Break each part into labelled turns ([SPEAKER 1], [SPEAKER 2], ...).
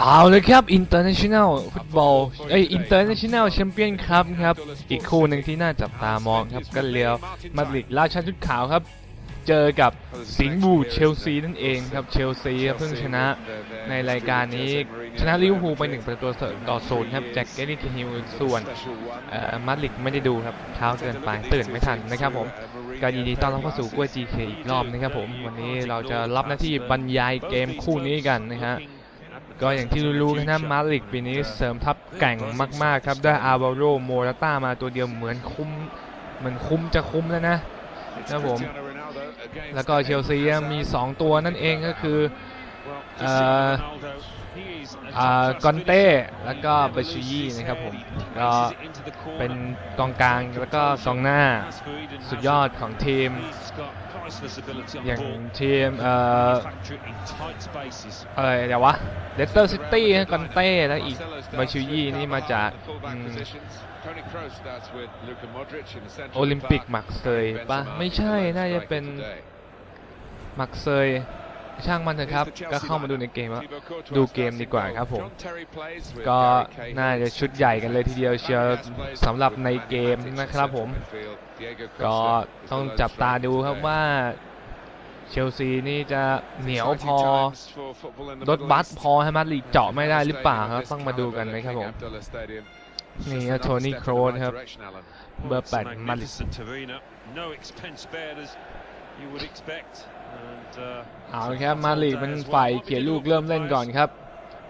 [SPEAKER 1] เอาเลยครับ International Football เอ้ย International Champion ครับครับ อีกคู่หนึ่งที่น่าจับตามองครับกันเรียวมาดริดราชันชุดขาวครับ เจอกับสิงห์บูเชลซีนั่นเองครับเชลซีครับเพิ่งชนะในรายการนี้ ชนะลิเวอร์พูลไปหนึ่งประตูต่อศูนย์ครับแจ็คเกอรี่ฮิลส่วนเอ่อมาดริดไม่ได้ดูครับเช้าเกินไปตื่นไม่ทันนะครับผมก็ยินดีต้อนรับเข้าสู่กล้วย GK อีกรอบนะครับผมวันนี้เราจะรับหน้าที่บรรยายเกมคู่นี้กันนะฮะ ก็อย่างที่รู้ๆนะมาดริดปีนี้เสริมทัพแก่งมาก ๆ ครับ ได้อา v าโรโมราต้ามาตัวเดียวเหมือนคุ้มเหมือนคุ้มจะคุ้มแล้วนะครับผม แล้วก็เชลซีมี 2 ตัวนั่นเองก็คือเอ่ออ่ากอนเต้แล้วก็เบชูยี่นะครับผมก็เป็นกองกลางแล้วก็กองหน้าสุดยอดของทีม อย่างทีมเอ่ออะไรเดี๋ยววะเลสเตอร์ซิตี้กอนเต้แล้วอีกบาชูยี่นี่มาจากอืมโอลิมปิกมักเซยปะไม่ใช่น่าจะเป็นมักเซย ช่างมันเถอะครับ ก็เข้ามาดูในเกมแล้วดูเกมดีกว่าครับผม ก็น่าจะชุดใหญ่กันเลยทีเดียวเชียวสำหรับในเกมนะครับผม ก็ต้องจับตาดูครับว่าเชลซีนี่จะเหนียวพอรถบัสพอให้มาดริดเจาะไม่ได้หรือเปล่าครับต้องมาดูกันนะครับผมนี่ครับโทนี่โครนครับเบอร์แปดมาดริ ด
[SPEAKER 2] No expense spared as you would expect. And, uh,
[SPEAKER 1] เอาละครับมาดริดเป็นฝ่ายเขียนลูกเริ่มเล่นก่อนครับ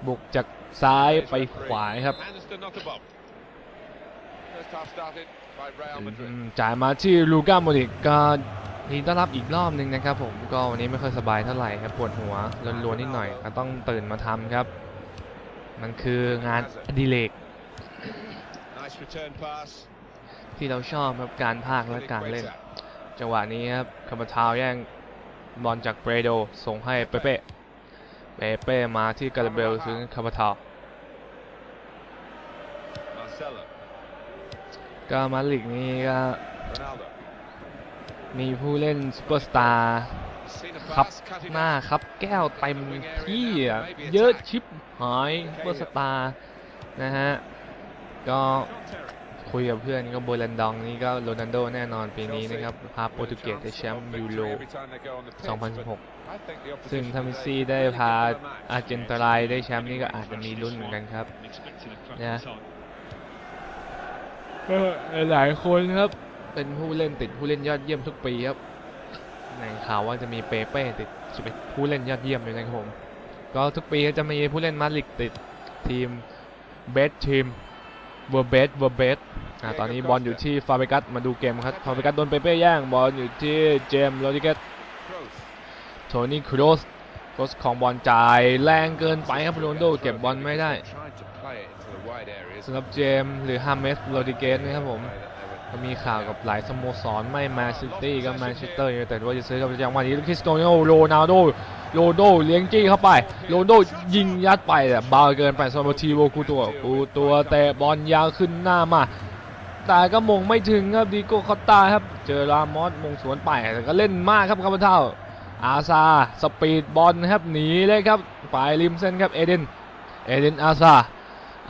[SPEAKER 1] บุกจากซ้ายไปขวาครับอืมจ่ายมาที่ลูก้าโมดริกก็ยินดีต้อนรับอีกรอบหนึ่งนะครับผมก็วันนี้ไม่ค่อยสบายเท่าไหร่ครับปวดหัวรวนๆนิดหน่อยก็ต้องตื่นมาทำครับ มันคืองานอดิเรกที่เราชอบครับการพากย์และการเล่น จังหวะนี้ครับคาร์บาทาวแย่ง บอลจากเบรโดส่งให้เปเป้เปเป้มาที่กาลาเบลถึงคาร์บาทาวก็มาดริกนี่ก็มีผู้เล่นซูเปอร์สตาร์ครับหน้าครับแก้วเต็มที่อะเยอะชิปหายซูเปอร์สตาร์นะฮะ ก็คุยกับเพื่อนก็โบลันดองนี่ก็โรนัลโดแน่นอนปีนี้นะครับ พาโปรตุเกสได้แชมป์ยูโร 2016 ซึ่งถ้าเมสซี่ได้พาอาร์เจนตรายได้แชมป์นี่ก็อาจจะมีลุ้นเหมือนกันครับ
[SPEAKER 2] Yeah.
[SPEAKER 1] ก็หลายคนครับเป็นผู้เล่นติดผู้เล่นยอดเยี่ยมทุกปีครับในข่าวว่าจะมีเปเป้ติดจะเป็นผู้เล่นยอดเยี่ยมอยู่นะครับผมก็ทุกปีก็จะมีผู้เล่นมาดริดติดทีมเบสทีมเวอร์เบสเวอร์เบส อ่าตอนนี้บอลอยู่ที่ฟาเบกัสมาดูเกมครับฟาเบกัสโดนเปเป้แย่งบอลอยู่ที่เจมส์โรดิเกสโทนี่ครอสครอสของบอลจ่ายแรงเกินไปครับโรนลโดเก็บบอลไม่ได้สำหรับเจมส์หรือฮาเมสโรดิเกสนะครับผมก็มีข่าวกับหลายสโมสรไม่แมนซิตี้ก็แมนเชสเตอร์ยูไนเต็ดว่าจะซื้อกับจังหวะนี้คริสโตเนโโรนัลโดโรนลโดเลี้ยงจี้เข้าไปโรนลโดยิงยัดไปแต่เบาเกินไปสำหรับทีโวกูตัวกูตัวเตะบอลยาวขึ้นหน้ามา แต่ก็มงไม่ถึงครับดีโก้คอตตาครับ เจอรามอสมงสวนไปแต่ก็เล่นมากครับคาร์บเท่า อาซาสปีดบอลครับหนีเลยครับฝ่ายริมเส้นครับเอเดนเอเดนอาซา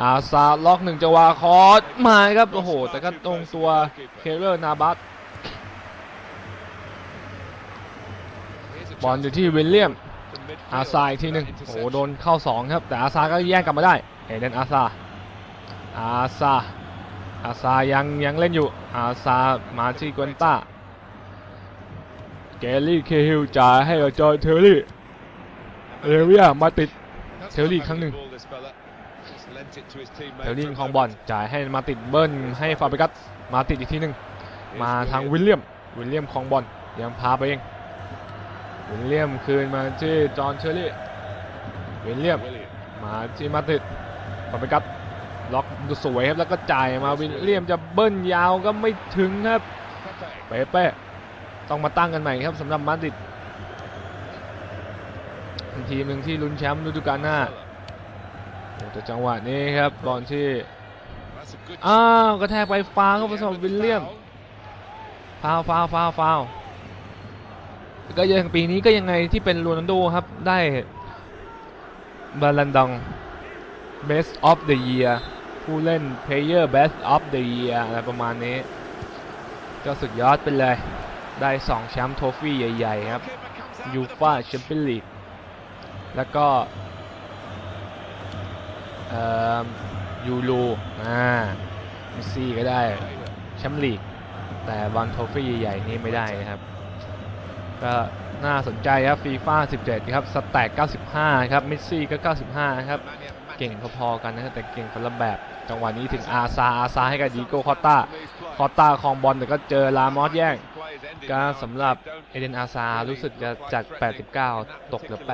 [SPEAKER 1] อาซาล็อกหนึ่งจังหวะคอร์สมาครับโอ้โห แต่ก็ตรงตัวเคเลอร์นาบัตบอลอยู่ที่วิลเลียมอาซาอีกทีหนึ่งโอ้โหโดนเข้าสองครับ แต่อาซาก็แย่งกลับมาได้เอเดนอาซาอาซา อาซายังยังเล่นอยู่ อาซามาที่กวนต้าเกลลี่เคฮิลจ่ายให้กับจอร์เทอร์รี่เรเวียมาติดเทลลี่อีกครั้งหนึ่งเทลลี่ของบอลจ่ายให้มาติดเบิ้ลให้ฟาเบกัสมาติดอีกทีหนึ่งมาทางวิลเลียมวิลเลียมของบอลยังพาไปเองวิลเลียมคืนมาที่จอห์นเชอรี่วิลเลียมมาที่มาติดฟาเบกัส ล็อกดูสวยครับแล้วก็จ่ายมาวิลเลียมจะเบิ้ลยาวก็ไม่ถึงครับเปเป้ต้องมาตั้งกันใหม่ครับสำหรับมาดริดเป็นทีมหนึ่งที่ลุ้นแชมป์ฤดูกาลหน้าโอ้แต่จังหวะนี้ครับบอลที่อ้าวกระแทกไปฟาวเข้าไปสำหรับวิลเลียมฟาวฟาวฟาวฟาวก็ยังปีนี้ก็ยังไงที่เป็นโรนัลโดครับได้บาลันดอง Best of the Year ผู้เล่น Player Best of the Year อะไรประมาณนี้ ก็สุดยอดไปเลย ได้ 2 แชมป์โทฟี่ใหญ่ ๆ ครับยูฟ่าแชมเปี้ยนลีกแล้วก็ยูโรอ่ามสซี่ก็ได้แชมป์ลีก แต่บอลโทฟี่ใหญ่ ๆ นี่ไม่ได้นะครับ ก็น่าสนใจครับฟีฟ่า17 ครับ สแต็ก95 ครับเมสซี่ก็ 95 ครับ เก่งพอๆกันนะครับแต่เก่งคนละแบบ จังหวะนี้ถึงอาซาอาซาให้กับดีโก้คอตตาคอตตาครองบอลแต่ก็เจอลามอสแย่งก็สำหรับเอเดนอาซารู้สึกจะจาก 89 ตกเหลือ 87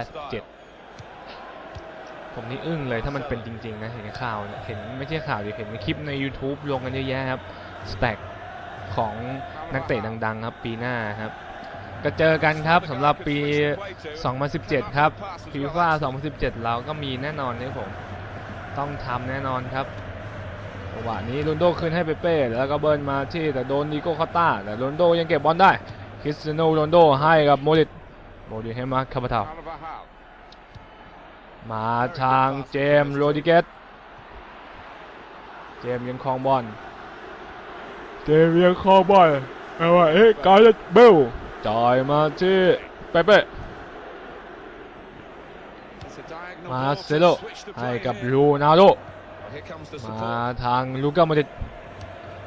[SPEAKER 1] ผมนี่อึ้งเลยถ้ามันเป็นจริง ๆ นะ เห็นข่าวเห็นไม่ใช่ข่าวดิเห็นในคลิปใน YouTube ลงกันเยอะแยะครับสแต็กของนักเตะดัง ๆ ครับปีหน้าครับก็เจอกันครับสำหรับปี 2017 ครับฟีฟ่า2017 เราก็มีแน่นอนนะผม ต้องทำแน่นอนครับ จังหวะนี้โรนลโดคืนให้เปเป้แล้วก็เบิร์นมาที่แต่โดนนิโก้คอตตาแต่โรนลโดยังเก็บบอลได้คริสเตียโนโรนลโดให้กับโมริตโมริตให้มาคาบาทามาทางเจมส์โรดิเกสเจมส์ยังครองบอลเจมส์ยังครองบอลเอาว่าเอ๊ะกาเลตเบลจ่ายมาที่เปเป้มาเซโลให้กับลูนาโด มาทางลูก้าโมดิต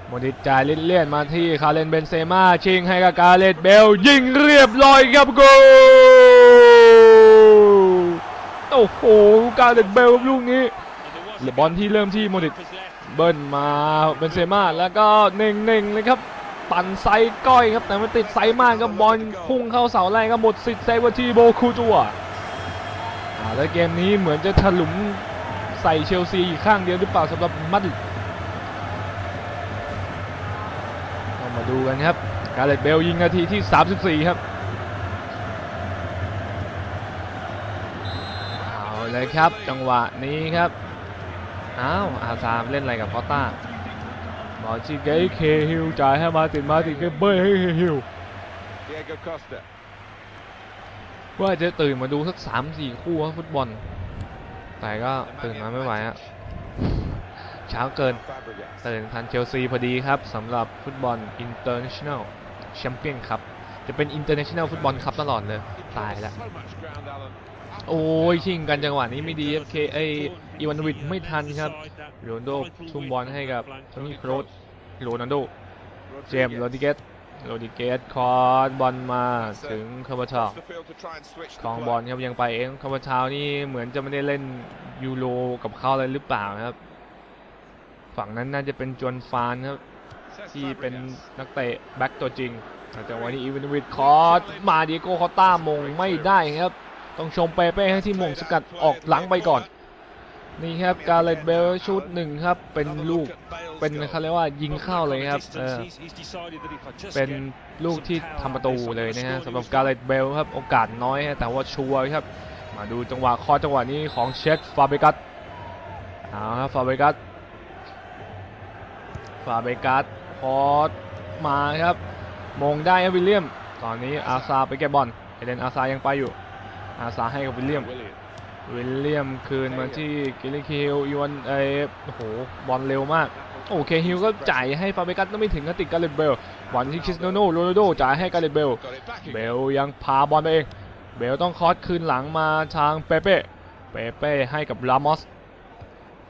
[SPEAKER 1] โมดิตจ่ายเลี่ยนๆมาที่คาเลนเบนเซม่าชิงให้กับกาเลตเบลยิงเรียบร้อยครับโกลโอ้โหกาเลตเบลลูกนี้บอลที่เริ่มที่โมดิตเบิ้ลมาเบนเซม่าแล้วก็เน่งเน่งเลยครับปั่นไซก้อยครับแต่มันติดไซมากครับบอลพุ่งเข้าเสาแรกก็หมดสิทธิ์เซฟไว้ที่โบคูจัวแล้วเกมนี้เหมือนจะถลุม ใส่เชลซีอีกข้างเดียวหรือเปล่าสำหรับมัดริดต้องมาดูกันครับกาเลตเบลยิงนาทีที่ 34 ครับเอาเลยครับจังหวะนี้ครับอ้าวอาซามเล่นอะไรกับพอตต้าบอลที่เกย์เคฮิลจ่ายให้มาติดมาติดก็เบย์ให้เคฮิล
[SPEAKER 3] Diego Costa.
[SPEAKER 1] ว่าจะตื่นมาดูสักสามสี่คู่ครับฟุตบอล แต่ก็ตื่นมาไม่ไหวฮะเช้าเกินตื่นทันเชลซีพอดีครับสำหรับฟุตบอล International Champion ครับ จะเป็น International ฟุตบอลครับตลอดเลย ตายละโอ้ยชิงกันจังหวะนี้ไม่ดีครับเคไออีวานวิดไม่ทันครับโรนโดทุ่มบอลให้กับโทนี่โครสโรนัลโดเจมส์โรดิเกส โรดิเกสคอร์สบอลมาถึงคาร์บาชา
[SPEAKER 3] Across the field to try and switch
[SPEAKER 1] ค
[SPEAKER 3] the
[SPEAKER 1] ลองบอลครับยังไปเองคาร์บาชาวนี่เหมือนจะไม่ได้เล่นยูโรกับเขาเลยหรือเปล่านะครับ ฝั่งนั้นน่าจะเป็นจวนฟานครับ ที่เป็นนักเตะแบ็กตัวจริงแต่จังหวะนี้อีเวนวิดคอร์สมาดิโก้คอตต้ามงไม่ได้ครับ ต้องชมเปเป้ให้ที่มงสกัดออกหลังไปก่อน นี่ครับกาเลตเบลชุดหนึ่งครับเป็นลูก เป็นเขาเรียกว่ายิงเข้าเลยครับเออเป็นลูกที่ทำประตูเลยนะฮะสำหรับกาเลตเบลครับโอกาสน้อยฮะแต่ว่าชัวร์ครับ มาดูจังหวะคอจังหวะนี้ของเชฟฟาเบกัสเอาครับฟาเบกัสฟาเบกัสพอสมาครับมงได้ครับวิลเลียม ตอนนี้อาซาไปแก้บอลเอเดนอาซายังไปอยู่ อาซาให้กับวิลเลียม
[SPEAKER 3] William.
[SPEAKER 1] วิลเลียมคืนมาที่กิลลิคิลอีวันเออโอ้โหบอลเร็วมาก โอเคฮิลก็จ่ายให้ฟาเบกัสไม่ถึงก็ติดกาเลตเบลบอลที่คริสโนโนโรนัลโดจ่ายให้กาเลตเบล
[SPEAKER 3] Got it back
[SPEAKER 1] เบ
[SPEAKER 3] again.
[SPEAKER 1] ลยังพาบอลไปเองเบลต้องคอสคืนหลังมาทางเปเป้เปเป้ให้กับลามอส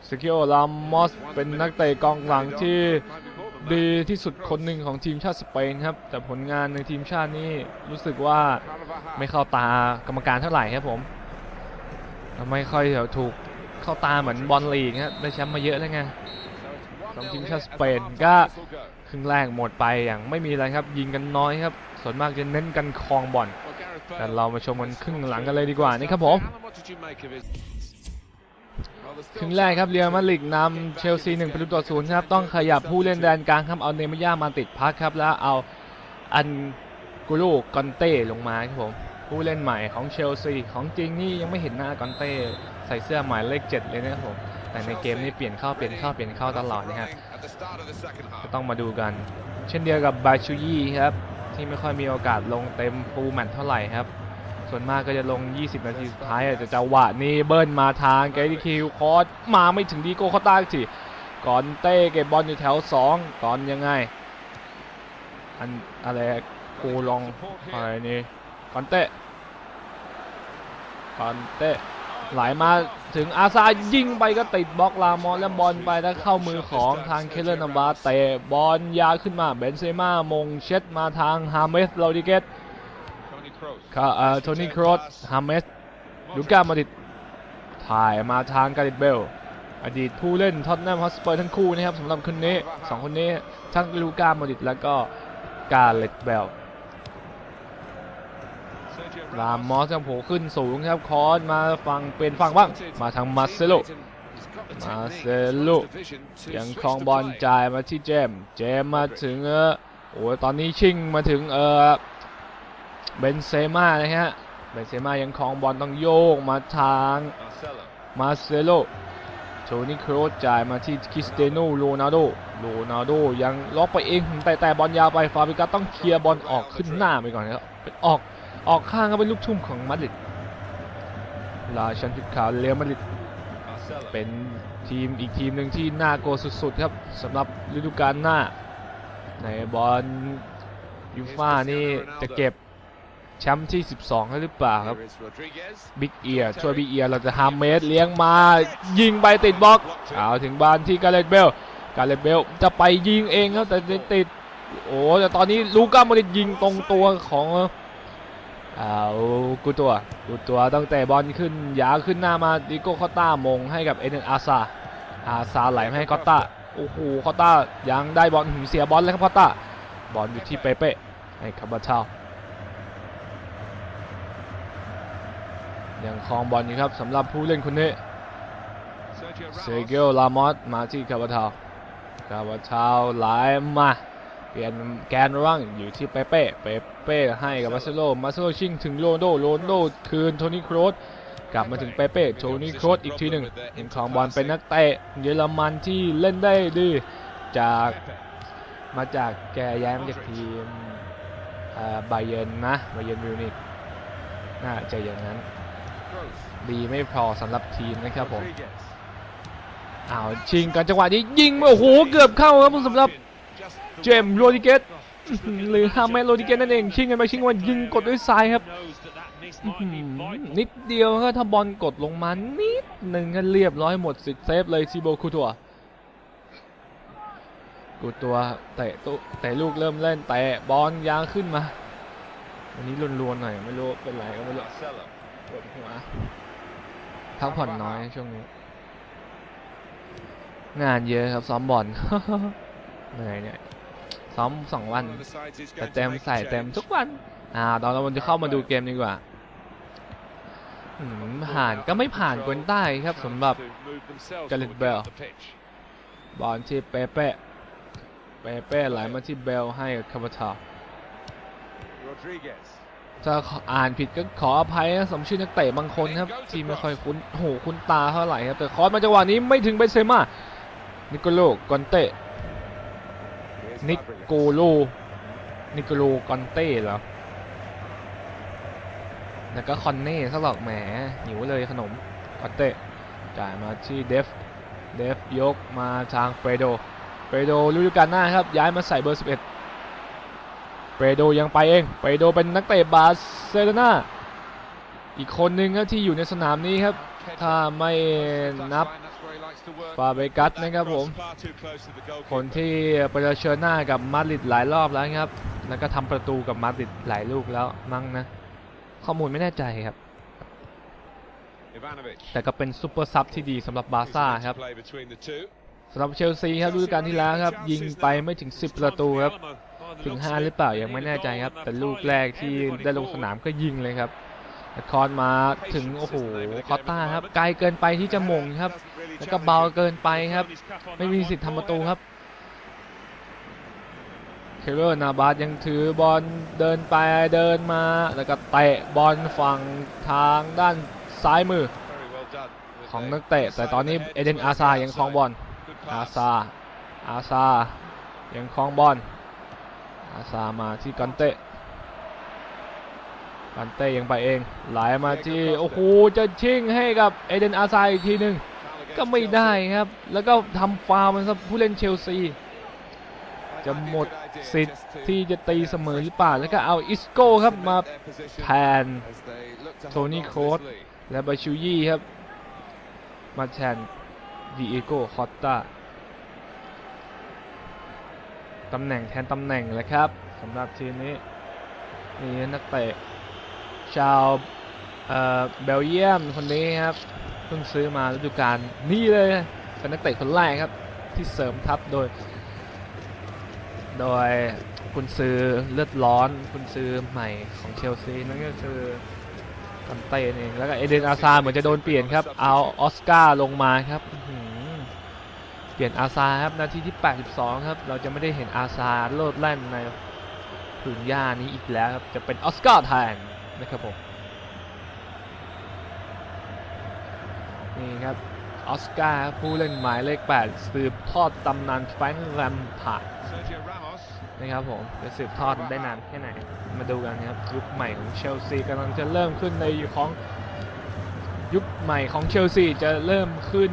[SPEAKER 1] สกิโอลามอสเป็นนักเตะกองหลังที่
[SPEAKER 3] Might be more than that.
[SPEAKER 1] ดีที่สุดคนหนึ่งของทีมชาติสเปนครับ แต่ผลงานในทีมชาตินี่รู้สึกว่า
[SPEAKER 3] Carvajal.
[SPEAKER 1] ไม่เข้าตากรรมการเท่าไหร่ครับผม ไม่ค่อยถูกเข้าตาเหมือนบอลลีกครับได้แชมป์มาเยอะแล้วไง
[SPEAKER 3] So it's 1-0
[SPEAKER 1] ของทีมชาติสเปนก็ครึ่งแรกหมดไปอย่างไม่มีอะไรครับยิงกันน้อยครับ ส่วนมากจะเน้นกันครองบอลแต่เรามาชมกันครึ่งหลังกันเลยดีกว่านี่ครับผมครึ่งแรกครับเรียลมาดริดนำเชลซี1ประตูต่อศูนย์ครับต้องขยับผู้เล่นแดนกลางครับเอาเนมาย่ามาติดพักครับแล้วเอาอันกูรูกอนเต้ลงมาครับผม ผู้เล่นใหม่ของเชลซีของจริงนี่ยังไม่เห็นหน้ากอนเต้ใส่เสื้อหมายเลข 7 เลยนะครับผมแต่ในเกมนี่เปลี่ยนเข้าเปลี่ยนเข้าเปลี่ยนเข้าตลอดนะครับก็ต้องมาดูกัน เช่นเดียวกับบาชูยี่ครับที่ไม่ค่อยมีโอกาสลงเต็มฟูลแมตช์เท่าไหร่ครับส่วนมากก็จะลง 20 นาทีสุดท้ายอะแต่จังหวะนี้เบิ้ลมาทางเกดิคิวคอสมาไม่ถึงดีโก้เขาตาทีก่อนเต้เก็บบอลอยู่แถว2ก่อนยังไงอันอะไรกูลองอะไรนี่ ก่อนเต้ก่อนเต้ไหลมาถึงอาซายิงไปก็ติดบล็อกลามอนและบอลไปแล้วเข้ามือของทางเคเลอร์นัมบาเตะบอลยาขึ้นมาเบนเซม่ามงเช็ดมาทางฮาเมสโรดิเกสค่ะเอ่อโทนี่ครอสฮาเมสลูก้ามาดิดถ่ายมาทางการิดเบล อดีตผู้เล่นท็อตแนมฮอสเปอร์ทั้งคู่นะครับสำหรับคนนี้สองคนนี้ทั้งลูก้ามาดิดแล้วก็กาเลตเบล
[SPEAKER 2] Sergio
[SPEAKER 1] ลามมอสยังโผขึ้นสูงครับคอนมาฝั่งเป็นฝั่งบ้างมาทางมาเซโล
[SPEAKER 3] He's got the technique
[SPEAKER 1] Marcelo.
[SPEAKER 3] across the division to
[SPEAKER 1] ยังคลองบอลจ่ายมาที่เจม เจมมาถึงเออโอ้ตอนนี้ชิงมาถึงเออเบนเซม่านะฮะเบนเซม่ายังคลองบอลต้องโยกมาทางมาเซโลโทนี่โครสจ่ายมาที่คริสเตโนโรนัลโดโรนัลโดยังล็อกไปเองแต่แต่บอลยาวไปฟาบิกัสต้องเคลียร์บอลออกขึ้นหน้าไปก่อนครับเป็นออก ออกข้างก็เป็นลูกทุ่มของมาดริดราชันพิขาวเรอัลมาดริด
[SPEAKER 3] Marcelo.
[SPEAKER 1] เป็นทีมอีกทีมหนึ่งที่น่ากลัวสุดๆครับสำหรับฤดูกาลหน้า ในบอลยูฟ่านี่จะเก็บแชมป์ที่ 12ได้หรือเปล่าครับ
[SPEAKER 3] Here is Rodriguez.
[SPEAKER 1] บิ๊กเอียช่วยบิ๊กเอียเราจะฮามเมสเลี้ยงมา ยิงไปติดบล็อกเอาถึงบานที่กาเลตเบลกาเลตเบลจะไปยิงเองครับแต่ติดโอ้แต่ตอนนี้ลูก้าโมดริดยิงตรงตัวของ เอากูตัวกูตัวตั้งแต่บอลขึ้นยาวขึ้นหน้ามาดิโก้คอต้ามงให้กับเอเดนอาซาอาซาไหลมาให้คอต้าโอ้โหคอต้ายังได้บอลหืมเสียบอลเลยครับคอต้าบอลอยู่ที่เปเป้ให้คาบาเทายังครองบอลอยู่ครับสำหรับผู้เล่นคนนี้เซเกลลามอสมาที่คาบาทาวคาบาทาวไหลมา เปลี่ยนแกนร่างอยู่ที่เปเป้ เปเป้ให้กับมาเซโล มาเซโลชิงถึงโรนโด โรนโดคืนโทนี่โครสกลับมาถึงเปเป้ โทนี่โครสอีกทีหนึ่งยังครองบอลเป็นนักเตะเยอรมันที่เล่นได้ดีจากมาจากแกย้ายมาจากทีมไบเยนนะไบเยนมิวนิกน่าจะอย่างนั้น ดีไม่พอสำหรับทีมนะครับผมอ้าวชิงกันจังหวะนี้ยิงโอ้โหเกือบเข้าครับสำหรับ เจมส์โรดิเกสอื้อหือหรือฮาเมสโรดิเกสนั่นเองชิงกันไปชิงกันมายิงกดด้วยซ้ายครับ
[SPEAKER 2] knows that that miss
[SPEAKER 1] อื้อ
[SPEAKER 2] might
[SPEAKER 1] หื
[SPEAKER 2] be
[SPEAKER 1] อ
[SPEAKER 2] vital.
[SPEAKER 1] นิดเดียวครับถ้าบอลกดลงมานิดหนึ่งก็เรียบร้อยหมดสิทธิ์เซฟเลยซีโบคูตัวกูตัวเตะตุเตะลูกเริ่มเล่นเตะบอลยางขึ้นมาวันนี้ลวนๆหน่อยไม่รู้เป็นไรก็ไม่รู้
[SPEAKER 3] Marcelo.
[SPEAKER 1] ปวดหัวพักผ่อนน้อยช่วงนี้ งานเยอะครับซ้อมบอล เหนื่อยเนี่ยซ้อมสองวัน
[SPEAKER 3] One of the sides is
[SPEAKER 1] แต่
[SPEAKER 3] going
[SPEAKER 1] เต็
[SPEAKER 3] to
[SPEAKER 1] ม
[SPEAKER 3] make a
[SPEAKER 1] ใส่เต็ม
[SPEAKER 3] change.
[SPEAKER 1] ทุกวัน อ่าตอนเราจะเข้ามาดูเกมดีกว่าอืมผ่านก็ไม่ผ่านกวนได้ครับสำหรับ
[SPEAKER 3] To move themselves
[SPEAKER 1] Gareth
[SPEAKER 3] forward
[SPEAKER 1] Bale.
[SPEAKER 3] down the pitch.
[SPEAKER 1] บอลที่เปเป้เปเป้ไหลมาที่เบลให้กับคาบาทา
[SPEAKER 3] Rodriguez.
[SPEAKER 1] ถ้าอ่านผิดก็ขออภัยนะสมชื่อนักเตะบางคนครับ ที่ไม่ค่อยคุ้นโอ้โหคุ้นตาเท่าไหร่ครับแต่คอร์สมาจังหวะนี้ไม่ถึงเบนเซม่านิโคโลกอนเต้
[SPEAKER 3] Here's
[SPEAKER 1] นิโกโล นิโกโลกอนเต้เหรอ แล้วก็คอนเน่ซะหรอกแหมหิวเลยขนมคอนเต้จ่ายมาที่เดฟ เดฟยกมาทางเปโดเปโดฤดูกาลหน้าครับ ย้ายมาใส่เบอร์ 11เปโดยังไปเองเปโดเป็นนักเตะบาร์เซโลนาอีกคนหนึ่งครับที่อยู่ในสนามนี้ครับ ถ้าไม่นับ
[SPEAKER 3] That's where he likes to work.
[SPEAKER 1] ฟาเบกัส
[SPEAKER 2] That
[SPEAKER 1] นะครับผม
[SPEAKER 2] cross far too close to the goalkeeper.
[SPEAKER 1] คนที่เผชิญหน้ากับมาดริดหลายรอบแล้วครับ แล้วก็ทำประตูกับมาดริดหลายลูกแล้วมั้งนะ ข้อมูลไม่แน่ใจครับ
[SPEAKER 3] Ivanovic.
[SPEAKER 1] แต่ก็เป็นซูเปอร์ซับที่ดีสำหรับบาร์ซ่าครับ
[SPEAKER 3] Play between the two.
[SPEAKER 1] สำหรับเชลซีครับฤดูกาลที่แล้วครับ ยิงไปไม่ถึง 10 ประตูครับ ถึง 5 หรือเปล่ายังไม่แน่ใจครับ แต่ลูกแรกที่ได้ลงสนามก็ยิงเลยครับแต่คอนมาถึง โอ้โหคอตต้าครับไกลเกินไปที่จะมงครับ แล้วก็เบาเกินไปครับ ไม่มีสิทธิ์ทำประตูครับเคเบิลนาบาสยังถือบอลเดินไปเดินมา แล้วก็เตะบอลฝั่งทางด้านซ้ายมือของนักเตะ แต่ตอนนี้เอเดนอาซายังครองบอลอาซาอาซายังครองบอลอาซามาที่กันเตะกันเต้ยังไปเองไหลมาที่ โอ้โห จะชิ่งให้กับเอเดนอาซาอีกทีหนึ่ง ก็ไม่ได้ครับ แล้วก็ทำฟาวล์มันครับผู้เล่นเชลซี จะหมดสิทธิ์ที่จะตีเสมอหรือเปล่า แล้วก็เอาอิสโก้ครับมาแทนโทนี่โค้ดและบาชูยี่ครับ มาแทนดีเอโก้คอตตาตำแหน่งแทนตำแหน่งเลยครับสำหรับทีมนี้นี่นักเตะชาวเออเบลเยียมคนนี้ครับ เพิ่งซื้อมาฤดูกาลนี่เลยเป็นนักเตะคนแรกครับที่เสริมทัพโดย โดยคุณซื้อเลือดร้อนคุณซื้อใหม่ของเชลซีนั่นก็คือกันเต้เองแล้วก็เอเดนอาซาเหมือนจะโดนเปลี่ยนครับเอาออสการ์ลงมาครับเปลี่ยนอาซาครับนาทีที่ 82 ครับ เราจะไม่ได้เห็นอาซาโลดแล่นในผืนหญ้านี้อีกแล้วครับ จะเป็นออสการ์แทนนะครับผม นี่ครับออสการ์ผู้เล่นหมายเลข 8 สืบทอดตำนานแฟรงค์แรมพาร์ด
[SPEAKER 3] Sergio Ramos
[SPEAKER 1] นะครับผมจะสืบทอดได้นานแค่ไหน มาดูกันครับ ยุคใหม่ของเชลซีกำลังจะเริ่มขึ้นในยุคของยุคใหม่ของเชลซีจะเริ่มขึ้น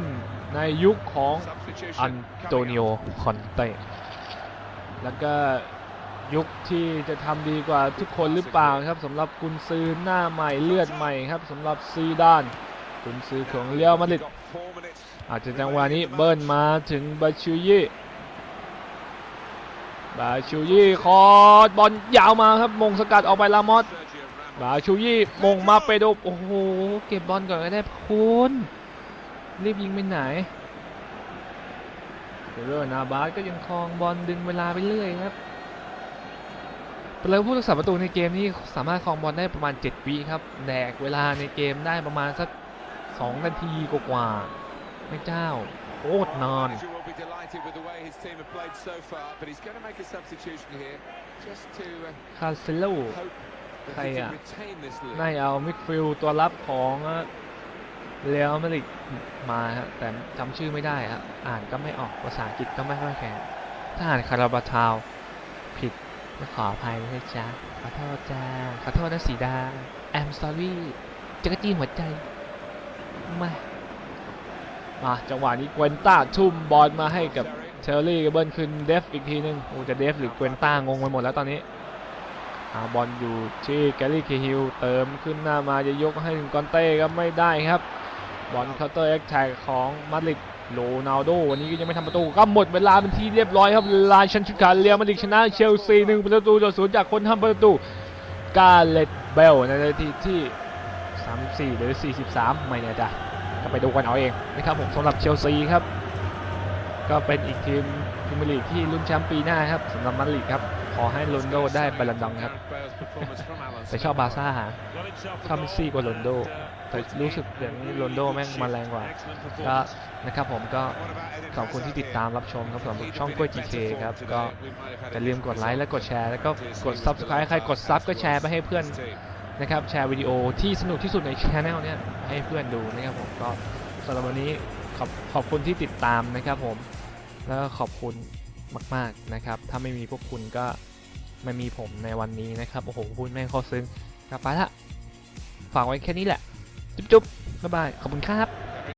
[SPEAKER 1] ในยุคของ
[SPEAKER 3] substitution
[SPEAKER 1] อันโตนิโอคอนเตแล้วก็ยุคที่จะทำดีกว่าทุกคนหรือเปล่าครับสำหรับกุนซือหน้าใหม่เลือดใหม่ครับสำหรับซีดาน กุนซือของเรียวมาดริดอาจจะจังหวะนี้เบิ้ลมาถึงบาชูยี่บาชูยี่คอร์ดบอลยาวมาครับมงสกัดออกไปลามอสบาชูยี่มงมาเปโดโอ้โหเก็บบอลก่อนก็ได้คุณรีบยิงไปไหนเดโรนาบาสก็ยังครองบอลดึงเวลาไปเรื่อยครับแล้วผู้รักษาประตูในเกมนี้สามารถครองบอลได้ประมาณ 7วิครับแดกเวลาในเกมได้ประมาณสัก 2 นาทีกว่าๆไม่เจ้าโคตรนาน
[SPEAKER 3] Manager will be delighted with the way his team have played so far, but he's going to make a substitution here just to uh,
[SPEAKER 1] คาเซโล
[SPEAKER 3] hope that he
[SPEAKER 1] Hay
[SPEAKER 3] can
[SPEAKER 1] à.
[SPEAKER 3] retain this lead.
[SPEAKER 1] ได้เอามิดฟิลด์ตัวรับของเรอัลมาดริดมาฮะแต่จำชื่อไม่ได้ฮะอ่านก็ไม่ออกภาษาอังกฤษก็ไม่ค่อยแข็งถ้าอ่านคาราบาทาวผิดก็ขออภัยด้วยจ้าขอโทษจ้าขอโทษนะสีดา I'm sorry จักรจี้หัวใจ ไม่มาจังหวะนี้เกวนต้าทุ่มบอลมาให้กับเชอร์รี่เบิ้ลขึ้นเดฟอีกทีนึงโอ้จะเดฟหรือเกวนต้างงไปหมดแล้วตอนนี้อาบอลอยู่ที่แกลลี่เคฮิลเติมขึ้นหน้ามาจะยกให้ถึงกอนเต้ก็ไม่ได้ครับ บอลเคาน์เตอร์แอคแท็กของมาดริดโรนัลโดวันนี้ก็ยังไม่ทำประตูก็หมดเวลาเป็นที่เรียบร้อยครับลายชันชุดขาเรียมาดริดชนะเชลซีหนึ่งประตูต่อศูนย์จากคนทำประตูกาเลตเบลในนาทีที่ 34 หรือ 43 ไม่แน่ใจก็ไปดูกันเอาเองนะครับผมสำหรับเชลซีครับ ก็เป็นอีกทีมพรีเมียร์ลีกที่ลุ้นแชมป์ปีหน้าครับสำหรับมาริดครับ ขอให้โรนโดได้บอลลันดองครับ แต่ชอบบาซ่าฮะชอบเมสซี่กว่าโรนโด แต่รู้สึกอย่างนี้โรนโดแม่งมาแรงกว่าก็นะครับผมก็ขอบคุณที่ติดตามรับชมครับสำหรับช่องกล้วย
[SPEAKER 3] in
[SPEAKER 1] GK
[SPEAKER 3] better
[SPEAKER 1] ครับ ก็อย่าลืมกดไลค์และกดแชร์ แล้วก็กด Subscribe ใครกดซับก็แชร์ไปให้เพื่อน นะครับแชร์วิดีโอที่สนุกที่สุดในช anel เนี่ยให้เพื่อนดูนะครับผมก็สำหรับวันนี้ขอบขอบคุณที่ติดตามนะครับผมแล้วก็ขอบคุณมาก ๆนะครับ ถ้าไม่มีพวกคุณก็ไม่มีผมในวันนี้นะครับโอ้โหพูดแม่งข้อซึ้งกลับไปละฝากไว้แค่นี้แหละ จุ๊บๆบ๊ายบายขอบคุณครับ